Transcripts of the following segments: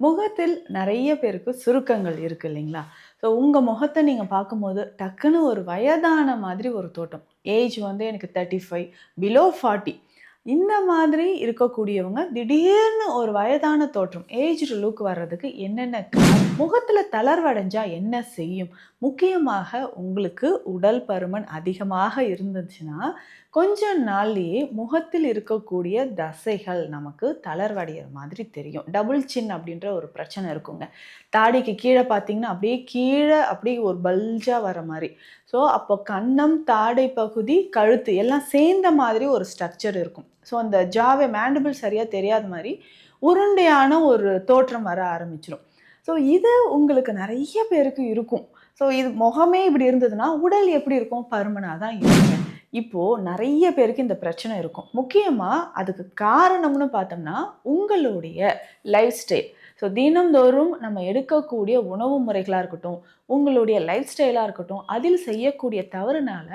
முகத்தில் நிறைய பேருக்கு சுருக்கங்கள் இருக்கு இல்லைங்களா ஸோ உங்கள் முகத்தை நீங்கள் பார்க்கும்போது டக்குன்னு ஒரு வயதான மாதிரி ஒரு தோட்டம் ஏஜ் வந்து எனக்கு தேர்ட்டி ஃபைவ் பிலோ ஃபார்ட்டி இந்த மாதிரி இருக்கக்கூடியவங்க திடீர்னு ஒரு வயதான தோற்றம் ஏஜ்டு லுக் வர்றதுக்கு என்னென்ன காரணம்? முகத்தில் தளர்வடைஞ்சால் என்ன செய்யும்? முக்கியமாக உங்களுக்கு உடல் பருமன் அதிகமாக இருந்துச்சுன்னா கொஞ்ச நாள்லேயே முகத்தில் இருக்கக்கூடிய தசைகள் நமக்கு தளர்வடைகிற மாதிரி தெரியும். டபுள் சின் அப்படின்ற ஒரு பிரச்சனை இருக்குங்க. தாடிக்கு கீழே பார்த்தீங்கன்னா அப்படியே கீழே அப்படியே ஒரு பல்ஜாக வர மாதிரி. ஸோ அப்போ கன்னம் தாடை பகுதி கழுத்து எல்லாம் சேர்ந்த மாதிரி ஒரு ஸ்ட்ரக்சர் இருக்கும். ஸோ அந்த ஜாவை மேண்டபிள் சரியாக தெரியாத மாதிரி உருண்டையான ஒரு தோற்றம் வர ஆரம்பிச்சிடும் ஸோ இது உங்களுக்கு நிறைய பேருக்கு இருக்கும். ஸோ இது முகமே இப்படி இருந்ததுன்னா உடல் எப்படி இருக்கும்? பருமனாக தான் இருக்கும். இப்போது நிறைய பேருக்கு இந்த பிரச்சனை இருக்கும். முக்கியமாக அதுக்கு காரணம்னு பார்த்தோம்னா உங்களுடைய லைஃப் ஸ்டைல் ஸோ தினம்தோறும் நம்ம எடுக்கக்கூடிய உணவு முறைகளாக இருக்கட்டும் உங்களுடைய லைஃப் ஸ்டைலாக இருக்கட்டும் அதில் செய்யக்கூடிய தவறுனால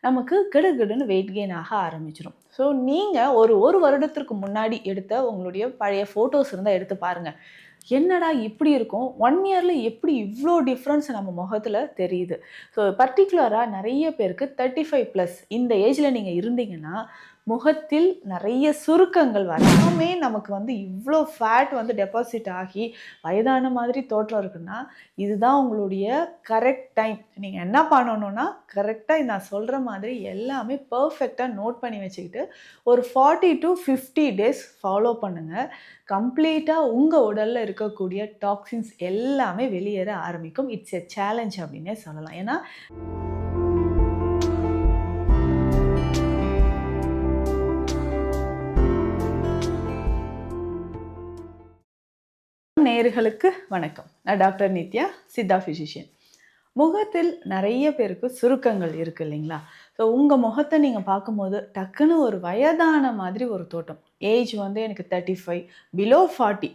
நமக்கு கிடுகிடுன்னு வெயிட் கெயின் ஆக ஆரம்பிச்சிடும் ஸோ நீங்கள் ஒரு ஒரு வருடத்திற்கு முன்னாடி எடுத்த உங்களுடைய பழைய ஃபோட்டோஸ் இருந்தால் எடுத்து பாருங்கள் என்னடா இப்படி இருக்கும்? ஒன் இயரில் எப்படி இவ்வளோ டிஃப்ரென்ஸ் நம்ம முகத்தில் தெரியுது? ஸோ பர்டிகுலராக நிறைய பேருக்கு தேர்ட்டி ஃபைவ் ப்ளஸ் இந்த ஏஜில் நீங்கள் இருந்தீங்கன்னா முகத்தில் நிறைய சுருக்கங்கள் வராமே. நமக்கு வந்து இவ்வளோ ஃபேட் வந்து டெபாசிட் ஆகி வயதான மாதிரி தோற்றம் இருக்குன்னா இதுதான் உங்களுடைய கரெக்ட் டைம் நீங்கள் என்ன பண்ணணும்னா கரெக்டாக நான் சொல்கிற மாதிரி எல்லாமே பர்ஃபெக்டாக நோட் பண்ணி வச்சுக்கிட்டு ஒரு forty to fifty days follow பண்ணுங்கள் கம்ப்ளீட்டாக உங்கள் உடலில் இருக்கக்கூடிய டாக்ஸின்ஸ் எல்லாமே வெளியேற ஆரம்பிக்கும். இட்ஸ் எ சேலஞ்ச் அப்படின்னே சொல்லலாம். ஏன்னா நேயர்களுக்கு வணக்கம். நான் டாக்டர் நித்யா சித்தா ஃபிசிஷியன் முகத்தில் நிறைய பேருக்கு சுருக்கங்கள் இருக்குது இல்லைங்களா? ஸோ உங்கள் முகத்தை நீங்கள் பார்க்கும்போது டக்குன்னு ஒரு வயதான மாதிரி ஒரு தோட்டம். ஏஜ் வந்து எனக்கு தேர்ட்டி ஃபைவ் பிலோ ஃபார்ட்டி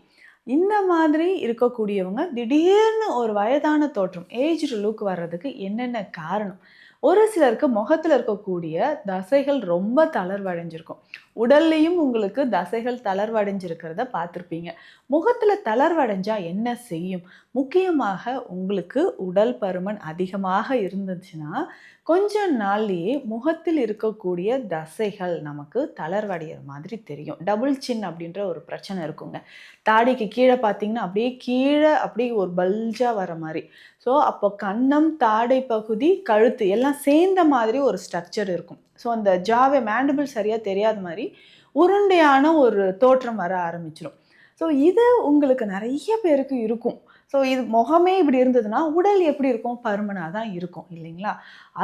இந்த மாதிரி இருக்கக்கூடியவங்க திடீர்னு ஒரு வயதான தோற்றம் ஏஜ்டு லுக் வர்றதுக்கு என்னென்ன காரணம்? ஒரு சிலருக்கு முகத்தில் இருக்கக்கூடிய தசைகள் ரொம்ப தளர்வடைஞ்சிருக்கும். உடல்லையும் உங்களுக்கு தசைகள் தளர்வடைஞ்சிருக்கிறத பார்த்துருப்பீங்க. முகத்தில் தளர்வடைஞ்சால் என்ன செய்யும்? முக்கியமாக உங்களுக்கு உடல் பருமன் அதிகமாக இருந்துச்சுன்னா கொஞ்ச நாள்லேயே முகத்தில் இருக்கக்கூடிய தசைகள் நமக்கு தளர்வடைகிற மாதிரி தெரியும். டபுள் சின் அப்படின்ற ஒரு பிரச்சனை இருக்குங்க. தாடிக்கு கீழே பார்த்தீங்கன்னா அப்படியே கீழே அப்படியே ஒரு பல்ஜாக வர மாதிரி. ஸோ அப்போ கன்னம் தாடை பகுதி கழுத்து எல்லாம் சேர்ந்த மாதிரி ஒரு ஸ்ட்ரக்சர் இருக்கும். ஸோ அந்த ஜாவை மேண்டபிள் சரியாக தெரியாத மாதிரி உருண்டையான ஒரு தோற்றம் வர ஆரம்பிச்சிடும் ஸோ இது உங்களுக்கு நிறைய பேருக்கு இருக்கும். ஸோ இது முகமே இப்படி இருந்ததுன்னா உடல் எப்படி இருக்கும்? பருமனாக தான் இருக்கும் இல்லைங்களா?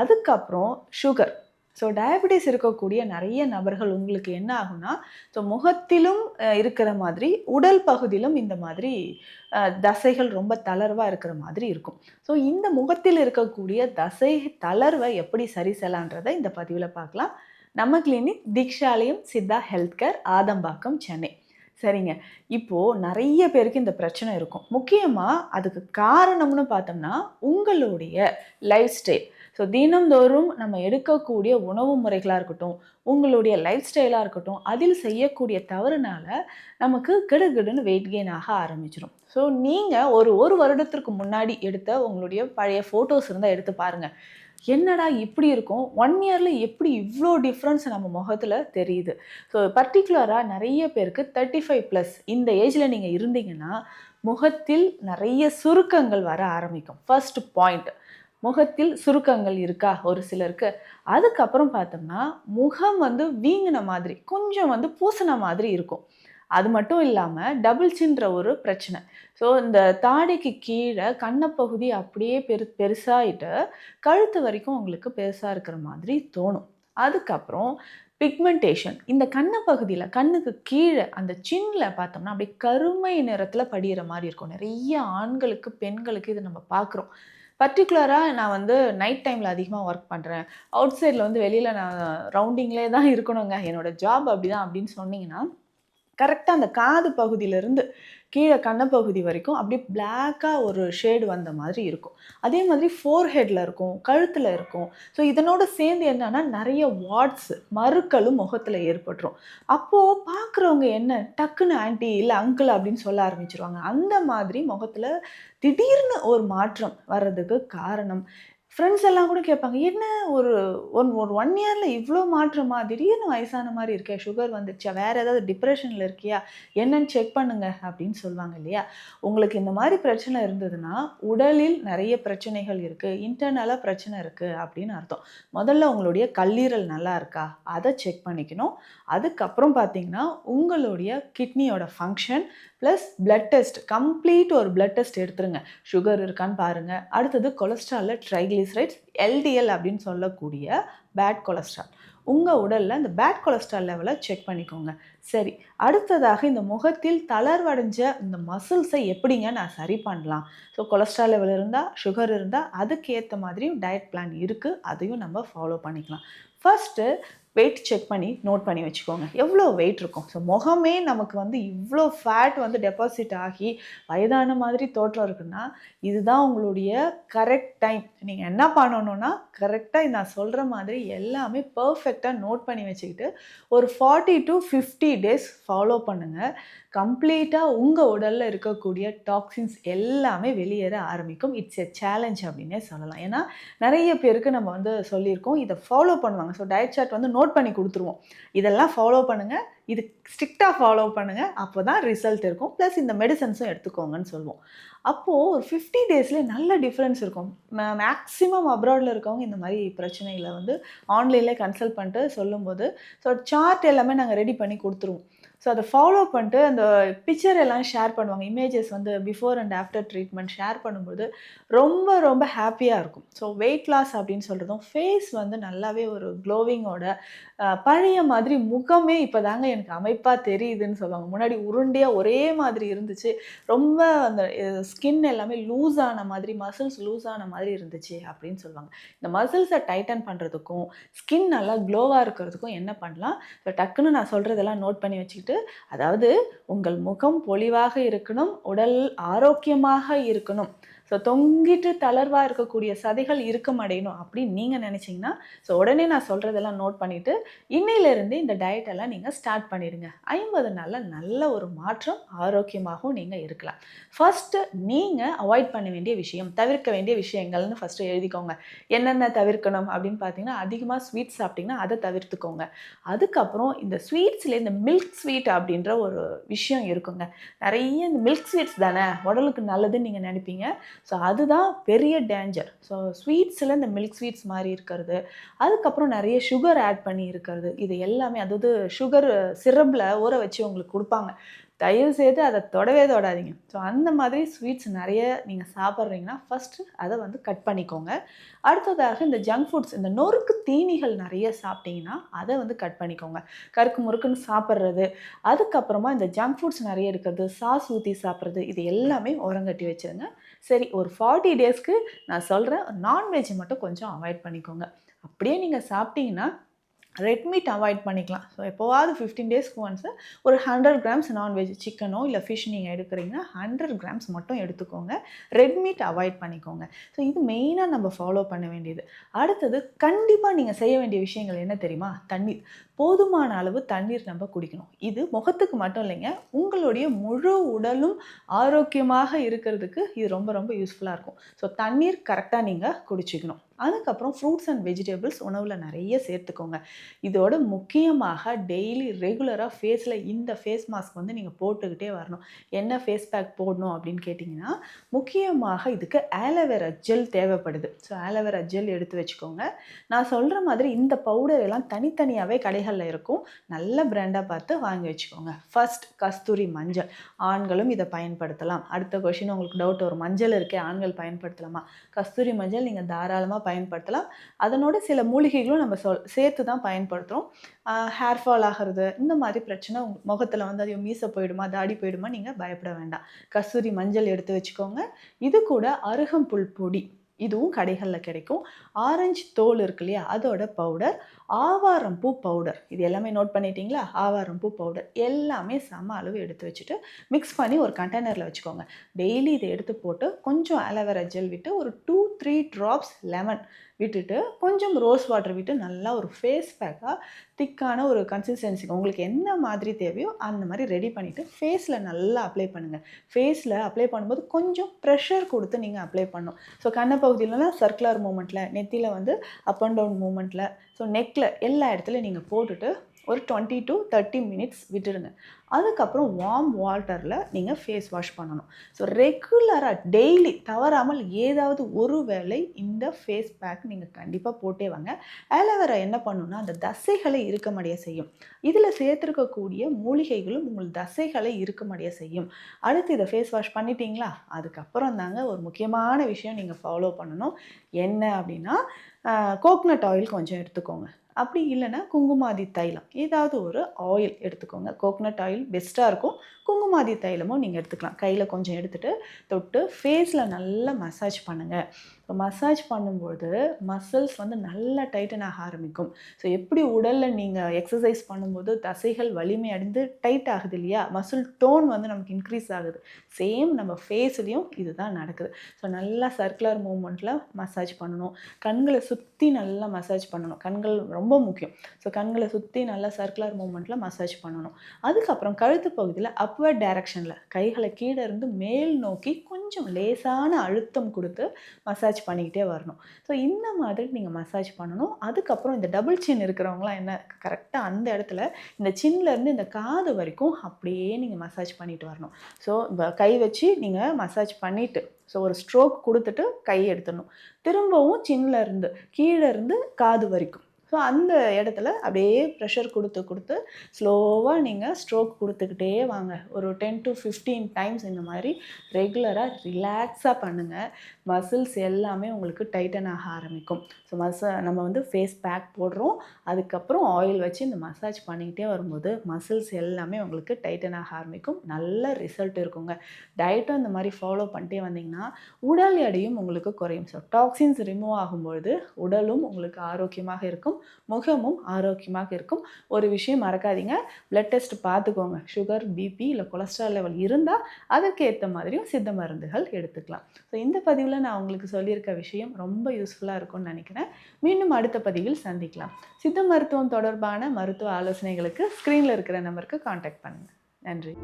அதுக்கப்புறம் சுகர் ஸோ டயபிட்டிஸ் இருக்கக்கூடிய நிறைய நபர்கள் உங்களுக்கு என்ன ஆகும்னா ஸோ முகத்திலும் இருக்கிற மாதிரி உடல் பகுதியிலும் இந்த மாதிரி தசைகள் ரொம்ப தளர்வாக இருக்கிற மாதிரி இருக்கும். ஸோ இந்த முகத்தில் இருக்கக்கூடிய தசை தளர்வை எப்படி சரி செய்யலான்றதை இந்த பதிவில் பார்க்கலாம். நம்ம clinic Deekshalayam Siddha health care Adambakkam Chennai. சரிங்க. இப்போது நிறைய பேருக்கு இந்த பிரச்சனை இருக்கும். முக்கியமாக அதுக்கு காரணம்னு பார்த்தோம்னா உங்களுடைய லைஃப் ஸ்டைல் ஸோ தினம்தோறும் நம்ம எடுக்கக்கூடிய உணவு முறைகளாக இருக்கட்டும் உங்களுடைய லைஃப் ஸ்டைலாக இருக்கட்டும் அதில் செய்யக்கூடிய தவறுனால நமக்கு கிடுகிடுன்னு வெயிட் கெயின் ஆக ஆரம்பிச்சிடும் ஸோ நீங்கள் ஒரு ஒரு வருடத்திற்கு முன்னாடி எடுத்த உங்களுடைய பழைய ஃபோட்டோஸ் இருந்தால் எடுத்து பாருங்கள் என்னடா இப்படி இருக்கும்? ஒன் இயரில் எப்படி இவ்வளோ டிஃப்ரென்ஸ் நம்ம முகத்தில் தெரியுது? ஸோ பர்டிகுலராக நிறைய பேருக்கு தேர்ட்டி ஃபைவ் ப்ளஸ் இந்த ஏஜில் நீங்கள் இருந்தீங்கன்னா முகத்தில் நிறைய சுருக்கங்கள் வர ஆரம்பிக்கும். ஃபர்ஸ்ட் பாயிண்ட் முகத்தில் சுருக்கங்கள் இருக்கா? ஒரு சிலருக்கு. அதுக்கப்புறம் பார்த்தோம்னா முகம் வந்து வீங்கின மாதிரி கொஞ்சம் வந்து பூசின மாதிரி இருக்கும். அது மட்டும் இல்லாமல் டபுள்ஸின்ற ஒரு பிரச்சனை. ஸோ இந்த தாடைக்கு கீழே கண்ணப்பகுதி அப்படியே பெரு பெருசாகிட்டு கழுத்து வரைக்கும் உங்களுக்கு பெருசாக இருக்கிற மாதிரி தோணும். அதுக்கப்புறம் பிக்மெண்டேஷன் இந்த கண்ண பகுதியில் கண்ணுக்கு கீழே அந்த சின்னில் பார்த்தோம்னா அப்படியே கருமை நிறத்தில் படிகிற மாதிரி இருக்கும். நிறைய ஆண்களுக்கு பெண்களுக்கு இது நம்ம பார்க்குறோம். பர்டிகுலராக நான் வந்து நைட் டைமில் அதிகமாக ஒர்க் பண்ணுறேன் அவுட் சைடில் வந்து வெளியில் நான் ரவுண்டிங்லேயே தான் இருக்கணுங்க. என்னோடய ஜாப் அப்படி தான் அப்படின்னு சொன்னிங்கன்னா கரெக்டாக அந்த காது பகுதியிலேருந்து கீழே கண்ணப்பகுதி வரைக்கும் அப்படியே பிளாக்காக ஒரு ஷேடு வந்த மாதிரி இருக்கும். அதே மாதிரி ஃபோர் ஹெட்டில் இருக்கும் கழுத்தில் இருக்கும். ஸோ இதனோட சேர்ந்து என்னன்னா நிறைய வாட்ஸ் மறுக்களும் முகத்தில் ஏற்பட்டுரும். அப்போது பார்க்குறவங்க என்ன டக்குன்னு ஆன்ட்டி இல்லை அங்கிள் அப்படின்னு சொல்ல ஆரம்பிச்சிருவாங்க. அந்த மாதிரி முகத்தில் திடீர்னு ஒரு மாற்றம் வர்றதுக்கு காரணம். ஃப்ரெண்ட்ஸ் எல்லாம் கூட கேட்பாங்க என்ன ஒரு ஒன் ஒரு ஒன் இயரில் இவ்வளோ மாற்றமா? திடீர்னு வயசான மாதிரி இருக்கே சுகர் வந்துடுச்சா வேறு ஏதாவது டிப்ரெஷனில் இருக்கியா? என்னன்னு செக் பண்ணுங்க அப்படின்னு சொல்லுவாங்க இல்லையா? உங்களுக்கு இந்த மாதிரி பிரச்சனை இருந்ததுன்னா உடலில் நிறைய பிரச்சனைகள் இருக்குது இன்டர்னலாக பிரச்சனை இருக்குது அப்படின்னு அர்த்தம். முதல்ல உங்களுடைய கல்லீரல் நல்லா இருக்கா? அதை செக் பண்ணிக்கணும். அதுக்கப்புறம் பார்த்தீங்கன்னா உங்களுடைய கிட்னியோட function plus blood test complete ஒரு பிளட் டெஸ்ட் எடுத்துருங்க. சுகர் இருக்கான்னு பாருங்கள் அடுத்தது கொலஸ்ட்ராலில் ட்ரைக்ளிசரைட்ஸ் எல்டிஎல் அப்படின்னு சொல்லக்கூடிய பேட் கொலஸ்ட்ரால் உங்கள் உடலில் இந்த பேட் கொலஸ்ட்ரால் லெவலை செக் பண்ணிக்கோங்க. சரி அடுத்ததாக இந்த முகத்தில் தளர்வடைஞ்ச இந்த மசில்ஸை எப்படிங்க நான் சரி பண்ணலாம்? ஸோ கொலஸ்ட்ரால் லெவல் இருந்தால் சுகர் இருந்தால் அதுக்கேற்ற மாதிரியும் டயட் பிளான் இருக்குது அதையும் நம்ம ஃபாலோ பண்ணிக்கலாம். ஃபஸ்ட்டு வெயிட் செக் பண்ணி நோட் பண்ணி வச்சுக்கோங்க. எவ்வளோ வெயிட் இருக்கும்? ஸோ முகமே நமக்கு வந்து இவ்வளோ ஃபேட் வந்து டெபாசிட் ஆகி வயதான மாதிரி தோற்றம் இருக்குன்னா இதுதான் உங்களுடைய கரெக்ட் டைம் நீங்கள் என்ன பண்ணணும்னா கரெக்டாக நான் சொல்கிற மாதிரி எல்லாமே பர்ஃபெக்டாக நோட் பண்ணி வச்சுக்கிட்டு ஒரு forty to fifty days follow பண்ணுங்கள் கம்ப்ளீட்டாக உங்கள் உடலில் இருக்கக்கூடிய டாக்ஸின்ஸ் எல்லாமே வெளியேற ஆரம்பிக்கும். இட்ஸ் எ சேலஞ்ச் அப்படின்னே சொல்லலாம். ஏன்னா நிறைய பேருக்கு நம்ம வந்து சொல்லியிருக்கோம் இதை ஃபாலோ பண்ணுவாங்க. ஸோ டயட் சார்ட் வந்து நோட் பண்ணி கொடுத்துருவோம். இதெல்லாம் ஃபாலோ பண்ணுங்கள் இது ஸ்ட்ரிக்டாக ஃபாலோ பண்ணுங்கள் அப்போ தான் ரிசல்ட் இருக்கும். ப்ளஸ் இந்த மெடிசன்ஸும் எடுத்துக்கோங்கன்னு சொல்லுவோம். அப்போது ஒரு ஃபிஃப்டி டேஸ்லேயே நல்ல டிஃப்ரென்ஸ் இருக்கும். மேக்ஸிமம் அப்ராடில் இருக்கவங்க இந்த மாதிரி பிரச்சனைகளை வந்து ஆன்லைனில் கன்சல்ட் பண்ணிட்டு சொல்லும்போது ஸோ சார்ட் எல்லாமே நாங்கள் ரெடி பண்ணி கொடுத்துருவோம். ஸோ அதை ஃபாலோ பண்ணிட்டு அந்த பிக்சர் எல்லாம் ஷேர் பண்ணுவாங்க. இமேஜஸ் வந்து before and after treatment share பண்ணும்போது ரொம்ப ரொம்ப ஹாப்பியாக இருக்கும். ஸோ வெயிட் லாஸ் அப்படின்னு சொல்கிறதும் ஃபேஸ் வந்து நல்லாவே ஒரு க்ளோவிங்கோட பழைய மாதிரி முகமே இப்போ தாங்க எனக்கு அமைப்பாக தெரியுதுன்னு சொல்லுவாங்க. முன்னாடி உருண்டையாக ஒரே மாதிரி இருந்துச்சு. ரொம்ப அந்த ஸ்கின் எல்லாமே லூஸ் ஆன மாதிரி மசில்ஸ் லூஸ் ஆன மாதிரி இருந்துச்சு அப்படின்னு சொல்லுவாங்க. இந்த மசில்ஸை டைட்டன் பண்ணுறதுக்கும் ஸ்கின் நல்லா க்ளோவாக இருக்கிறதுக்கும் என்ன பண்ணலாம்? இப்போ டக்குன்னு நான் சொல்கிறதெல்லாம் நோட் பண்ணி வச்சுக்கிட்டு அதாவது உங்கள் முகம் பொலிவாக இருக்கணும் உடல் ஆரோக்கியமாக இருக்கணும். ஸோ தொங்கிட்டு தளர்வாக இருக்கக்கூடிய சதைகள் இறுக்கம் அடையணும் அப்படின்னு நீங்கள் நினச்சிங்கன்னா ஸோ உடனே நான் சொல்கிறதெல்லாம் நோட் பண்ணிவிட்டு இன்னையிலேருந்து இந்த டயட் எல்லாம் நீங்கள் ஸ்டார்ட் பண்ணிடுங்க. ஐம்பது நாளில் நல்ல ஒரு மாற்றம் ஆரோக்கியமாகவும் நீங்கள் இருக்கலாம். ஃபஸ்ட்டு நீங்கள் அவாய்ட் பண்ண வேண்டிய விஷயம் தவிர்க்க வேண்டிய விஷயங்கள்னு ஃபஸ்ட்டு எழுதிக்கோங்க. என்னென்ன தவிர்க்கணும் அப்படின்னு பார்த்தீங்கன்னா அதிகமாக ஸ்வீட் சாப்பிட்டிங்கன்னா அதை தவிர்த்துக்கோங்க. அதுக்கப்புறம் இந்த ஸ்வீட்ஸில் இந்த மில்க் ஸ்வீட் அப்படின்ற ஒரு விஷயம் இருக்குங்க. நிறைய இந்த மில்க் ஸ்வீட்ஸ் தானே? உடலுக்கு நல்லதுன்னு நீங்கள் நினைப்பீங்க. ஸோ அதுதான் பெரிய டேஞ்சர் ஸோ ஸ்வீட்ஸில் இந்த மில்க் ஸ்வீட்ஸ் மாதிரி இருக்கிறது. அதுக்கப்புறம் நிறைய சுகர் ஆட் பண்ணி இருக்கிறது. இது எல்லாமே அதாவது சுகர் சிரப்பில் ஊற வச்சு உங்களுக்கு கொடுப்பாங்க. தயவு செய்து அதை தொடவே தொடாதீங்க. ஸோ அந்த மாதிரி ஸ்வீட்ஸ் நிறைய நீங்கள் சாப்பிட்றீங்கன்னா ஃபஸ்ட்டு அதை வந்து கட் பண்ணிக்கோங்க. அடுத்ததாக இந்த ஜங்க் ஃபுட்ஸ் இந்த நொறுக்கு தீனிகள் நிறைய சாப்பிட்டீங்கன்னா அதை வந்து கட் பண்ணிக்கோங்க. கருக்கு முறுக்குன்னு சாப்பிட்றது. அதுக்கப்புறமா இந்த ஜங்க் ஃபுட்ஸ் நிறைய இருக்கிறது சாஸ் ஊற்றி சாப்பிட்றது இது எல்லாமே உரங்கட்டி வச்சுருங்க. சரி ஒரு ஃபார்ட்டி டேஸ்க்கு நான் சொல்கிறேன் நான்வெஜ் மட்டும் கொஞ்சம் அவாய்ட் பண்ணிக்கோங்க. அப்படியே நீங்கள் சாப்பிட்டீங்கன்னா ரெட் மீட் அவாய்ட் பண்ணிக்கலாம். ஸோ எப்போவாவது ஃபிஃப்டீன் டேஸ்க்கு ஒன்ஸு ஒரு ஹண்ட்ரட் கிராம்ஸ் நான்வெஜ் சிக்கனோ இல்லை ஃபிஷ் நீங்கள் எடுக்கிறீங்கன்னா ஹண்ட்ரட் கிராம்ஸ் மட்டும் எடுத்துக்கோங்க. ரெட் மீட் அவாய்ட் பண்ணிக்கோங்க. ஸோ இது மெயினாக நம்ம ஃபாலோ பண்ண வேண்டியது. அடுத்தது கண்டிப்பாக நீங்கள் செய்ய வேண்டிய விஷயங்கள் என்ன தெரியுமா? தண்ணீர். போதுமான அளவு தண்ணீர் நம்ம குடிக்கணும். இது முகத்துக்கு மட்டும் இல்லைங்க உங்களுடைய முழு உடலும் ஆரோக்கியமாக இருக்கிறதுக்கு இது ரொம்ப ரொம்ப யூஸ்ஃபுல்லாக இருக்கும். ஸோ தண்ணீர் கரெக்டாக நீங்கள் குடிச்சிக்கணும். அதுக்கப்புறம் ஃப்ரூட்ஸ் அண்ட் வெஜிடபிள்ஸ் உணவில் நிறைய சேர்த்துக்கோங்க. இதோட முக்கியமாக டெய்லி ரெகுலராக ஃபேஸில் இந்த ஃபேஸ் மாஸ்க் வந்து நீங்கள் போட்டுக்கிட்டே வரணும். என்ன ஃபேஸ் பேக் போடணும் அப்படின்னு கேட்டிங்கன்னா முக்கியமாக இதுக்கு ஆலோவேரா ஜெல் தேவைப்படுது. ஸோ ஆலோவேரா ஜெல் எடுத்து வச்சுக்கோங்க. நான் சொல்கிற மாதிரி இந்த பவுடர் எல்லாம் தனித்தனியாகவே கடைகளில் இருக்கும். நல்ல பிராண்டாக பார்த்து வாங்கி வச்சுக்கோங்க. ஃபர்ஸ்ட் கஸ்தூரி மஞ்சள். ஆண்களும் இதை பயன்படுத்தலாம். அடுத்த கொஷின் உங்களுக்கு டவுட் ஒரு மஞ்சள் இருக்கே ஆண்கள் பயன்படுத்தலாமா? கஸ்தூரி மஞ்சள் நீங்கள் தாராளமாக பயன்படுத்தலாம். அதனோட சில மூலிகைகளும் நம்ம சொல் சேர்த்து தான் பயன்படுத்துகிறோம் ஹேர் ஃபால் ஆகிறது இந்த மாதிரி பிரச்சனை உங்கள் முகத்தில் வந்து அது மீச போயிடுமா தாடி போயிடுமா நீங்கள் பயப்பட வேண்டாம். கஸ்தூரி மஞ்சள் எடுத்து வச்சுக்கோங்க. இது கூட அருகம்புல் பொடி இதுவும் கடைகளில் கிடைக்கும். ஆரஞ்சு தோல் இருக்கு இல்லையா அதோட பவுடர் ஆவாரம் பூ பவுடர் இது எல்லாமே நோட் பண்ணிட்டீங்களா? ஆவாரம் பூ பவுடர் எல்லாமே சம அளவு எடுத்து வச்சுட்டு மிக்ஸ் பண்ணி ஒரு கண்டெய்னரில் வச்சுக்கோங்க. டெய்லி இதை எடுத்து போட்டு கொஞ்சம் அலோவேரா ஜெல் விட்டு ஒரு டூ த்ரீ ட்ராப்ஸ் லெமன் விட்டுட்டு கொஞ்சம் ரோஸ் வாட்டர் விட்டு நல்லா ஒரு ஃபேஸ் பேக்காக திக்கான ஒரு கன்சிஸ்டன்சி உங்களுக்கு என்ன மாதிரி தேவையோ அந்த மாதிரி ரெடி பண்ணிவிட்டு ஃபேஸில் நல்லா அப்ளை பண்ணுங்கள் ஃபேஸில் அப்ளை பண்ணும்போது கொஞ்சம் ப்ரெஷர் கொடுத்து நீங்கள் அப்ளை பண்ணணும். ஸோ கண்ண பகுதியிலலாம் சர்க்குலர் மூமெண்ட்டில் நெத்தியில் வந்து அப் அண்ட் டவுன் மூமெண்ட்டில் ஸோ நெக்கில் எல்லா இடத்துலையும் நீங்கள் போட்டுட்டு ஒரு டுவெண்ட்டி டு தேர்ட்டி மினிட்ஸ் விட்டுடுங்க. அதுக்கப்புறம் வார்ம் வாட்டரில் நீங்கள் ஃபேஸ் வாஷ் பண்ணணும். ஸோ ரெகுலராக டெய்லி தவறாமல் ஏதாவது ஒரு வேளை இந்த ஃபேஸ் பேக் நீங்கள் கண்டிப்பாக போட்டே வாங்க. ஆலோவேரா என்ன பண்ணுன்னா அந்த தசைகளை இருக்கமடைய செய்யும். இதில் சேர்த்துருக்கக்கூடிய மூலிகைகளும் உங்கள் தசைகளை இருக்கமடைய செய்யும். அடுத்து இதை ஃபேஸ் வாஷ் பண்ணிட்டீங்களா? அதுக்கப்புறம் தாங்க ஒரு முக்கியமான விஷயம் நீங்கள் ஃபாலோ பண்ணணும். என்ன அப்படின்னா கோக்னட் ஆயில் கொஞ்சம் எடுத்துக்கோங்க. அப்படி இல்லைன்னா குங்குமாதி தைலம். ஏதாவது ஒரு ஆயில் எடுத்துக்கோங்க. கோகனட் ஆயில் பெஸ்ட்டாக இருக்கும். குங்குமாதி தைலமும் நீங்கள் எடுத்துக்கலாம். கையில் கொஞ்சம் எடுத்துகிட்டு தொட்டு ஃபேஸில் நல்லா மசாஜ் பண்ணுங்கள் ஸோ மசாஜ் பண்ணும்போது மசில்ஸ் வந்து நல்லா டைட்டன் ஆக ஆரம்பிக்கும். ஸோ எப்படி உடலில் நீங்கள் எக்ஸசைஸ் பண்ணும்போது தசைகள் வலிமை அடைந்து டைட் ஆகுது இல்லையா? மசில் டோன் வந்து நமக்கு இன்க்ரீஸ் ஆகுது. சேம் நம்ம ஃபேஸ்லேயும் இதுதான் நடக்குது. ஸோ நல்லா சர்க்குலர் மூமெண்ட்டில் மசாஜ் பண்ணணும். கண்களை சுற்றி நல்லா மசாஜ் பண்ணணும். கண்கள் ரொம்ப முக்கியம். ஸோ கண்களை சுற்றி நல்லா சர்க்குலர் மூமெண்ட்டில் மசாஜ் பண்ணணும். அதுக்கப்புறம் கழுத்து பகுதியில் அப்வர்ட் டைரக்ஷனில் கைகளை கீழே இருந்து மேல் நோக்கி கொஞ்சம் கொஞ்சம் லேசான அழுத்தம் கொடுத்து மசாஜ் பண்ணிக்கிட்டே வரணும். ஸோ இந்த மாதிரி நீங்கள் மசாஜ் பண்ணணும். அதுக்கப்புறம் இந்த டபுள் சின் இருக்கிறவங்களாம் என்ன கரெக்டாக அந்த இடத்துல இந்த சின்லேருந்து இந்த காது வரைக்கும் அப்படியே நீங்கள் மசாஜ் பண்ணிட்டு வரணும். ஸோ கை வச்சு நீங்கள் மசாஜ் பண்ணிவிட்டு ஸோ ஒரு ஸ்ட்ரோக் கொடுத்துட்டு கை எடுத்துடணும். திரும்பவும் சின்னில் இருந்து கீழே இருந்து காது வரைக்கும். ஸோ அந்த இடத்துல அப்படியே ப்ரெஷர் கொடுத்து கொடுத்து ஸ்லோவாக நீங்கள் ஸ்ட்ரோக் கொடுத்துக்கிட்டே வாங்க. ஒரு டென் டு ஃபிஃப்டீன் டைம்ஸ் இந்த மாதிரி ரெகுலராக ரிலாக்ஸாக பண்ணுங்கள் மசில்ஸ் எல்லாமே உங்களுக்கு டைட்டன் ஆக ஆரம்பிக்கும். ஸோ மச நம்ம வந்து ஃபேஸ் பேக் போடுறோம். அதுக்கப்புறம் ஆயில் வச்சு இந்த மசாஜ் பண்ணிக்கிட்டே வரும்போது மசில்ஸ் எல்லாமே உங்களுக்கு டைட்டன் ஆக ஆரம்பிக்கும். நல்ல ரிசல்ட் இருக்குங்க. டயட்டும் இந்த மாதிரி ஃபாலோ பண்ணிட்டே வந்தீங்கன்னா உடல் எடையும் உங்களுக்கு குறையும். ஸோ டாக்ஸின்ஸ் ரிமூவ் ஆகும்பொழுது உடலும் உங்களுக்கு ஆரோக்கியமாக இருக்கும். முகமும் ஆரோக்கியமாக இருக்கும். ஒரு விஷயம் மறக்காதீங்க. பிளட் டெஸ்ட் பார்த்துக்கோங்க. சுகர் பிபி இல்லை கொலஸ்ட்ரால் லெவல் இருந்தால் அதுக்கேற்ற மாதிரியும் சித்த மருந்துகள் எடுத்துக்கலாம். ஸோ இந்த பதிவில் நான் உங்களுக்கு சொல்லியிருக்க விஷயம் ரொம்ப யூஸ்ஃபுல்லாக இருக்கும்னு நினைக்கிறேன். மீண்டும் அடுத்த பதிவில் சந்திக்கலாம். சித்த மருத்துவம் தொடர்பான மருத்துவ ஆலோசனைகளுக்கு ஸ்க்ரீனில் இருக்கிற நம்பருக்கு காண்டாக்ட் பண்ணுங்கள் நன்றி.